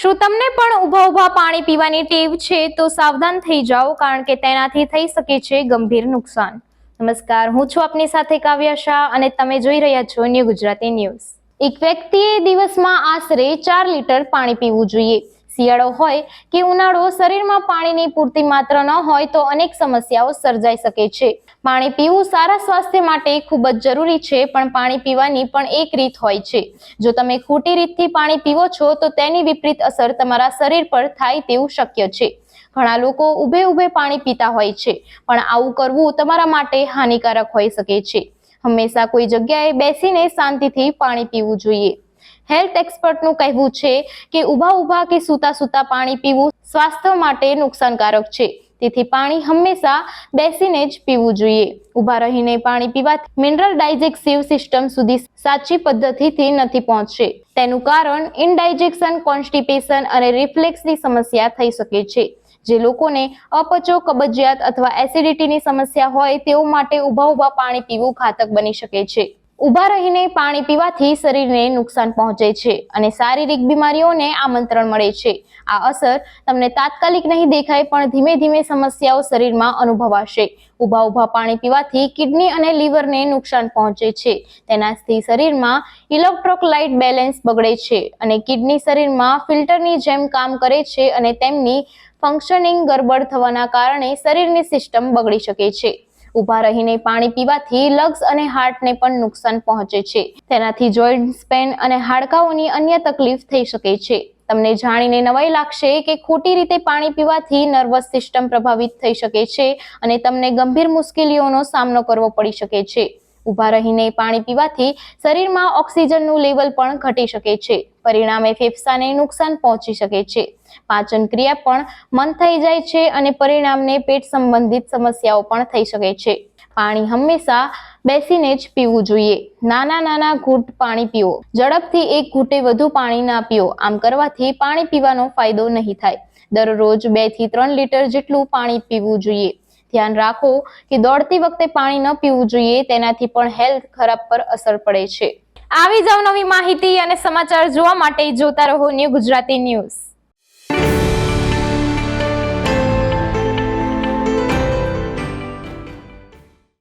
શું તમને પણ ઊભા ઊભા પાણી પીવાની ટેવ છે તો સાવધાન થઈ જાઓ, કારણ કે તેનાથી થઈ શકે છે ગંભીર નુકસાન. નમસ્કાર, હું છું આપની સાથે કાવ્યા શાહ અને તમે જોઈ રહ્યા છો ન્યૂ ગુજરાતી ન્યૂઝ. એક વ્યક્તિએ દિવસમાં આશરે ચાર લીટર પાણી પીવું જોઈએ. શિયાળો હોય કે ઉનાળો શરીરમાં પાણીની પૂરતી માત્રા ન હોય તો અનેક સમસ્યાઓ સર્જાઈ શકે છે. પાણી પીવું સારા સ્વાસ્થ્ય માટે ખૂબ જ જરૂરી છે, પણ પાણી પીવાની પણ એક રીત હોય છે. જો તમે ખોટી રીતથી પાણી પીવો છો, તો તેની વિપરીત અસર તમારા શરીર પર થાય તેવું શક્ય છે. ઘણા લોકો ઊભે ઊભે પાણી પીતા હોય છે, પણ આવું કરવું તમારા માટે હાનિકારક હોઈ શકે છે. હંમેશા કોઈ જગ્યાએ બેસીને શાંતિથી પાણી પીવું જોઈએ. હેલ્થ એક્સપર્ટનું કહેવું છે કે ઊભા ઊભા કે સૂતા સૂતા પાણી પીવું સ્વાસ્થ્ય માટે નુકસાનકારક છે. તેથી પાણી હંમેશા બેસીને જ પીવું જોઈએ. ઊભા રહીને પાણી પીવાથી મિનરલ ડાયજેક્ટિવ સિસ્ટમ સુધી સાચી પદ્ધતિથી નથી પહોંચશે તેનું કારણ ઇનડાયજેક્શન, કોન્સ્ટિપેશન અને રિફ્લેક્સની સમસ્યા થઈ શકે છે. જે લોકોને અપચો, કબજિયાત અથવા એસિડિટીની સમસ્યા હોય તેઓ માટે ઊભા ઊભા પાણી પીવું ઘાતક બની શકે છે. ઊભા રહીને પાણી પીવાથી શરીરને નુકસાન પહોંચે છે અને શારીરિક બીમારીઓને આમંત્રણ મળે છે. આ અસર તમને તાત્કાલિક નહીં દેખાય, પણ ધીમે ધીમે સમસ્યાઓ શરીરમાં અનુભવાશે. ઊભા ઊભા પાણી પીવાથી કિડની અને લીવરને નુકસાન પહોંચે છે. તેનાથી શરીરમાં ઇલેક્ટ્રોકલાઇટ બેલેન્સ બગડે છે અને કિડની શરીરમાં ફિલ્ટરની જેમ કામ કરે છે અને તેમની ફંક્શનિંગ ગરબડ થવાના કારણે શરીરની સિસ્ટમ બગડી શકે છે. ઊભા રહીને પાણી પીવાથી લગ્સ અને હાર્ટને પણ નુકસાન પહોંચે છે. તેનાથી જોઈન્ટ પેન અને હાડકાઓની અન્ય તકલીફ થઈ શકે છે. તમને જાણીને નવાઈ લાગશે કે ખોટી રીતે પાણી પીવાથી નર્વસ સિસ્ટમ પ્રભાવિત થઈ શકે છે અને તમને ગંભીર મુશ્કેલીઓનો સામનો કરવો પડી શકે છે. ઊભા રહીને પાણી પીવાથી શરીરમાં ઓક્સિજનનું લેવલ પણ ઘટી શકે છે. પરિણામે ફેફસાને નુકસાન પહોંચી શકે છે. પાચન ક્રિયા પણ મંદ થઈ જાય છે અને પરિણામને પેટ સંબંધિત સમસ્યાઓ પણ થઈ શકે છે. પાણી હંમેશા બેસીને જ પીવું જોઈએ. નાના નાના ઘૂંટ પાણી પીવો ઝડપથી એક ઘૂંટે વધુ પાણી ના પીવો આમ કરવાથી પાણી પીવાનો ફાયદો નહીં થાય. દરરોજ બેથી ત્રણ લીટર જેટલું પાણી પીવું જોઈએ. ધ્યાન રાખો કે દોડતી વખતે પાણી ન પીવું જોઈએ, તેનાથી પણ હેલ્થ ખરાબ પર અસર પડે છે. આવી જ નવી માહિતી અને સમાચાર જોવા માટે જોતા રહો ન્યૂ ગુજરાતી ન્યૂઝ.